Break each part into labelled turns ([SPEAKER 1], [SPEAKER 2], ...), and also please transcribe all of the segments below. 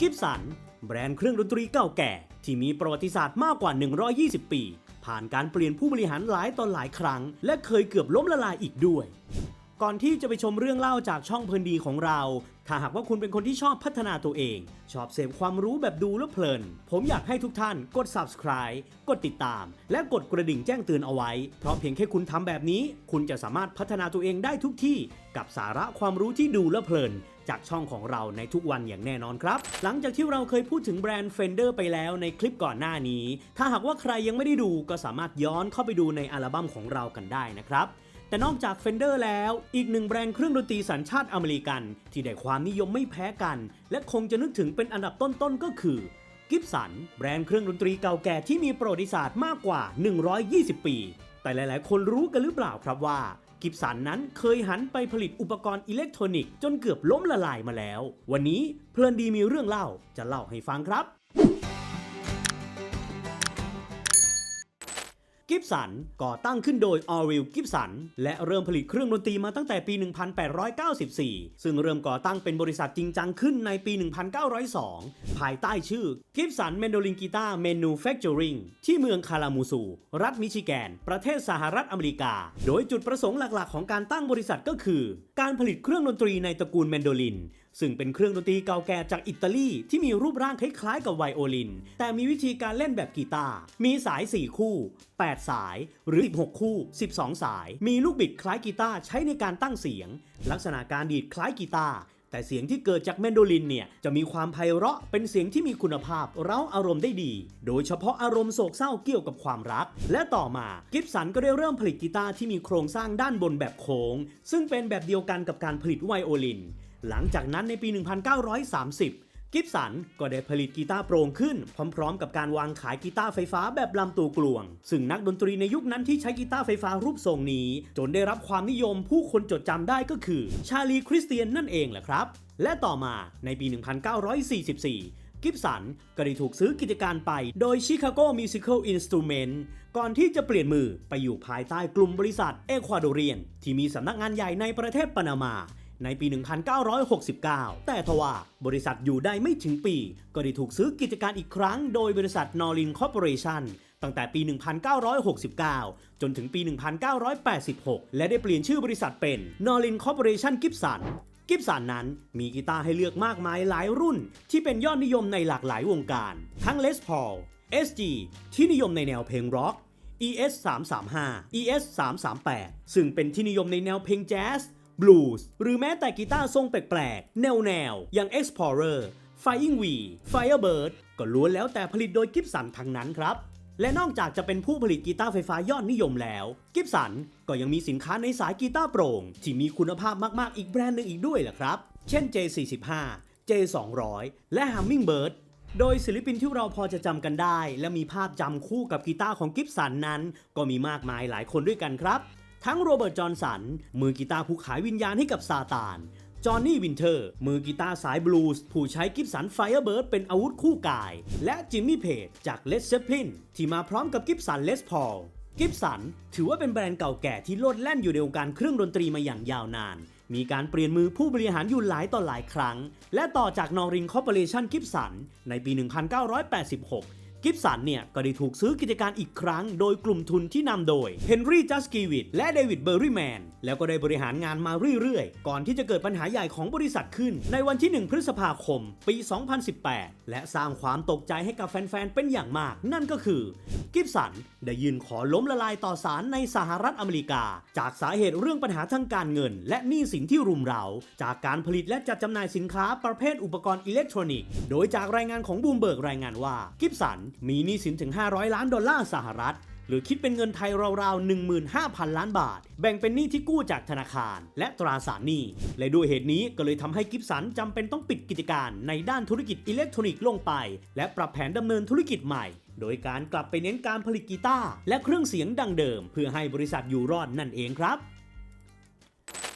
[SPEAKER 1] กิฟสัน แบรนด์เครื่องดนตรีเก่าแก่ ที่มีประวัติศาสตร์มากกว่า 120 ปี ผ่านการเปลี่ยนผู้บริหารหลายต่อหลายครั้ง และเคยเกือบล้มละลายอีกด้วย ก่อนที่จะไปชมเรื่องเล่าจากช่องเพลินดีของเรา ถ้าหากว่าคุณเป็นคนที่ชอบพัฒนาตัวเอง ชอบเสพความรู้แบบดูแล้วเพลิน ผมอยากให้ทุกท่านกด subscribe กดติดตาม และกดกระดิ่งแจ้งเตือนเอาไว้ เพราะเพียงแค่คุณทำแบบนี้ คุณจะสามารถพัฒนาตัวเองได้ทุกที่ กับสาระความรู้ที่ดูแล้วเพลิน จากช่องของเราในทุกวันอย่างแน่นอนครับ หลังจากที่เราเคยพูดถึงแบรนด์ Fender ไปแล้วในคลิปก่อนหน้านี้ ถ้าหากว่าใครยังไม่ได้ดูก็สามารถย้อนเข้าไปดูในอัลบั้มของเรากันได้นะครับ แต่นอกจาก Fender แล้ว อีกหนึ่งแบรนด์เครื่องดนตรีสัญชาติอเมริกัน ที่ได้ความนิยมไม่แพ้กัน และคงจะนึกถึงเป็นอันดับต้นๆก็คือกิฟสันแบรนด์เครื่องดนตรีเก่าแก่ที่มีประวัติศาสตร์มากกว่า 120 ปี แต่หลายๆ คนรู้กันหรือเปล่าครับว่า กิฟสันนั้นเคยหันไปผลิตอุปกรณ์อิเล็กทรอนิกส์จนเกือบล้มละลายมาแล้ว วันนี้เพลินดีมีเรื่องเล่าจะเล่าให้ฟังครับ กิฟสันก่อตั้งขึ้นโดยออริลกิฟสันและเริ่มผลิตเครื่องดนตรีมาตั้งแต่ปี 1894 ซึ่งเริ่มก่อตั้งเป็นบริษัทจริงจังขึ้นในปี 1902 ภายใต้ชื่อกิฟสันเมนโดลินกีตาร์เมนูแฟคเจอริงที่เมืองคาลามูซู รัฐมิชิแกน ประเทศสหรัฐอเมริกา โดยจุดประสงค์หลักๆ ของการตั้งบริษัทก็คือ การผลิตเครื่องดนตรีในตระกูลแมนโดลิน ซึ่งเป็นเครื่องดนตรีเก่าแก่จากอิตาลีที่มีรูปร่างคล้ายๆกับไวโอลิน แต่มีวิธีการเล่นแบบกีตาร์ มีสาย 4 คู่ 8 สาย หรือ 16 คู่ 12 สาย มีลูกบิดคล้ายกีตาร์ใช้ในการตั้งเสียง ลักษณะการดีดคล้ายกีตาร์แต่เสียงที่เกิดจากแมนโดลินเนี่ยจะมีความไพเราะเป็นเสียงที่มีคุณภาพเร้าอารมณ์ได้ดี โดยเฉพาะอารมณ์โศกเศร้าเกี่ยวกับความรัก และต่อมากิฟสันก็ได้เริ่มผลิตกีตาร์ที่มีโครงสร้างด้านบนแบบโค้ง ซึ่งเป็นแบบเดียวกันกับการผลิตไวโอลินหลังจากนั้นในปี 1930 กิฟสันก็ได้ผลิตกีตาร์โปร่งขึ้น พร้อมๆ กับการวางขายกีตาร์ไฟฟ้าแบบลำตัวกลวง ซึ่งนักดนตรีในยุคนั้นที่ใช้กีตาร์ไฟฟ้ารูปทรงนี้ จนได้รับความนิยมผู้คนจดจำได้ก็คือ ชาลีคริสเตียนนั่นเองแหละครับ และต่อมาในปี 1944กิฟสันก็ได้ถูกซื้อกิจการไปโดย Chicago Musical Instrument ก่อนที่จะเปลี่ยนมือไปอยู่ภายใต้กลุ่มบริษัทเอควาโดเรียน ที่มีสำนักงานใหญ่ในประเทศปานามา ในปี 1969 แต่ทว่าบริษัทอยู่ได้ไม่ถึงปี ก็ได้ถูกซื้อกิจการอีกครั้งโดยบริษัทนอรินคอร์ปอเรชันตั้งแต่ปี 1969 จนถึงปี 1986 และได้เปลี่ยนชื่อบริษัทเป็น n o r i n Corporation Gibson กิฟสันนั้นมีกีตาร์ให้เลือกมากมายหลายรุ่น ที่เป็นยอดนิยมในหลากหลายวงการ ทั้ง Les Paul SG ที่นิยมในแนวเพลงร็อก ES 335 ES 338ซึ่งเป็นที่นิยมในแนวเพลงแจ๊ส บลูส์หรือแม้แต่กีตาร์ทรงแปลกๆแนวแนวๆ อย่าง Explorer Flying V Firebird ก็ล้วนแล้วแต่ผลิตโดยกิฟสันทั้งนั้นครับ และนอกจากจะเป็นผู้ผลิตกีตาร์ไฟฟ้ายอดนิยมแล้ว กิฟสันก็ยังมีสินค้าในสายกีตาร์โปร่ง ที่มีคุณภาพมากๆอีกแบรนด์หนึ่งอีกด้วยแหละครับ เช่น J45 J200 และ Hummingbird โดยศิลปินที่เราพอจะจำกันได้ และมีภาพจำคู่กับกีตาร์ของกิฟสันนั้น ก็มีมากมายหลายคนด้วยกันครับ ทั้งโรเบิร์ตจอห์นสัน มือกีตาร์ผู้ขายวิญญาณให้กับซาตาน จอห์นนี่วินเทอร์ มือกีตาร์สายบลูส์ผู้ใช้กิฟสันไฟเบิร์ดเป็นอาวุธคู่กาย และจิมมี่เพจจากเลสเซ p พลินที่มาพร้อมกับกิฟสันเลสพอลกิฟสันถือว่าเป็นแบรนด์เก่าแก่ที่โลดแล่นอยู่ในวงการเครื่องดนตรีมาอย่างยาวนาน มีการเปลี่ยนมือผู้บริหารอยู่หลายต่อหลายครั้ง และต่อจากนอริงคอร์ปอเรชันกิฟสันในปี 1986 กิฟสันเนี่ย ก็ได้ถูกซื้อกิจการอีกครั้ง โดยกลุ่มทุนที่นำโดยเฮนรี่จัสกีวิดและเดวิดเบอร์รี่แมน แล้วก็ได้บริหารงานมาเรื่อยๆ ก่อนที่จะเกิดปัญหาใหญ่ของบริษัทขึ้น ในวันที่ 1 พฤษภาคม ปี 2018 และสร้างความตกใจให้กับแฟนๆ เป็นอย่างมาก นั่นก็คือ กิฟสันได้ยื่นขอล้มละลายต่อศาลในสหรัฐอเมริกา จากสาเหตุเรื่องปัญหาทางการเงิน และหนี้สินที่รุมเร้าจากการผลิตและจัดจำหน่ายสินค้าประเภทอุปกรณ์อิเล็กทรอนิกส์ โดยจากรายงานของบูมเบิร์กรายงานว่า กิฟสันมีหนี้สินถึง 500 ล้านดอลลาร์สหรัฐ หรือคิดเป็นเงินไทยราวๆ15,000 ล้านบาท แบ่งเป็นหนี้ที่กู้จากธนาคาร และตราสารหนี้ และด้วยเหตุนี้ก็เลยทำให้กิฟสันจำเป็นต้องปิดกิจการในด้านธุรกิจอิเล็กทรอนิกส์ลงไป และปรับแผนดำเนินธุรกิจใหม่ โดยการกลับไปเน้นการผลิตกีตาร์และเครื่องเสียงดังเดิม เพื่อให้บริษัทอยู่รอดนั่นเองครับ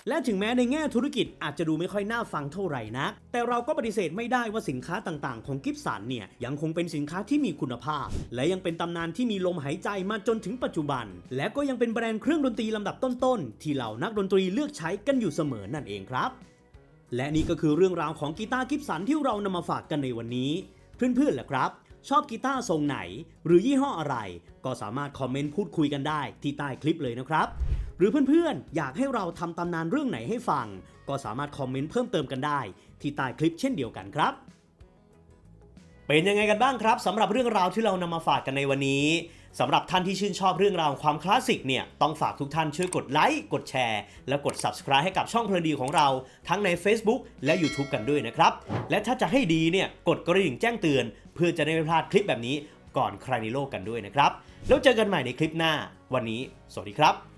[SPEAKER 1] และถึงแม้ในแง่ธุรกิจอาจจะดูไม่ค่อยน่าฟังเท่าไหร่นะแต่เราก็ปฏิเสธไม่ได้ว่าสินค้าต่างๆ ของกิฟสันเนี่ยยังคงเป็นสินค้าที่มีคุณภาพ และยังเป็นตำนานที่มีลมหายใจมาจนถึงปัจจุบัน และก็ยังเป็นแบรนด์เครื่องดนตรีลำดับต้นๆที่เหล่านักดนตรีเลือกใช้กันอยู่เสมอนั่นเองครับ และนี่ก็คือเรื่องราวของกีตาร์กิฟสันที่เรานำมาฝากกันในวันนี้เพื่อนๆแหละครับชอบกีตาร์ทรงไหน หรือยี่ห้ออะไร ก็สามารถคอมเมนต์พูดคุยกันได้ที่ใต้คลิปเลยนะครับ หรือเพื่อนๆ อยากให้เราทำตำนานเรื่องไหนให้ฟัง ก็สามารถคอมเมนต์เพิ่มเติมกันได้ ที่ใต้คลิปเช่นเดียวกันครับ เป็นยังไงกันบ้างครับสำหรับเรื่องราวที่เรานำมาฝากกันในวันนี้สำหรับท่านที่ชื่นชอบเรื่องราวความคลาสสิกเนี่ยต้องฝากทุกท่านช่วยกดไลค์กดแชร์ และกด Subscribe ให้กับช่องเพลินดีของเรา ทั้งใน Facebook และ YouTube กันด้วยนะครับ และถ้าจะให้ดีเนี่ยกดกระดิ่งแจ้งเตือน เพื่อจะได้ไม่พลาดคลิปแบบนี้ก่อนใครในโลกกันด้วยนะครับ แล้วเจอกันใหม่ในคลิปหน้า วันนี้ สวัสดีครับ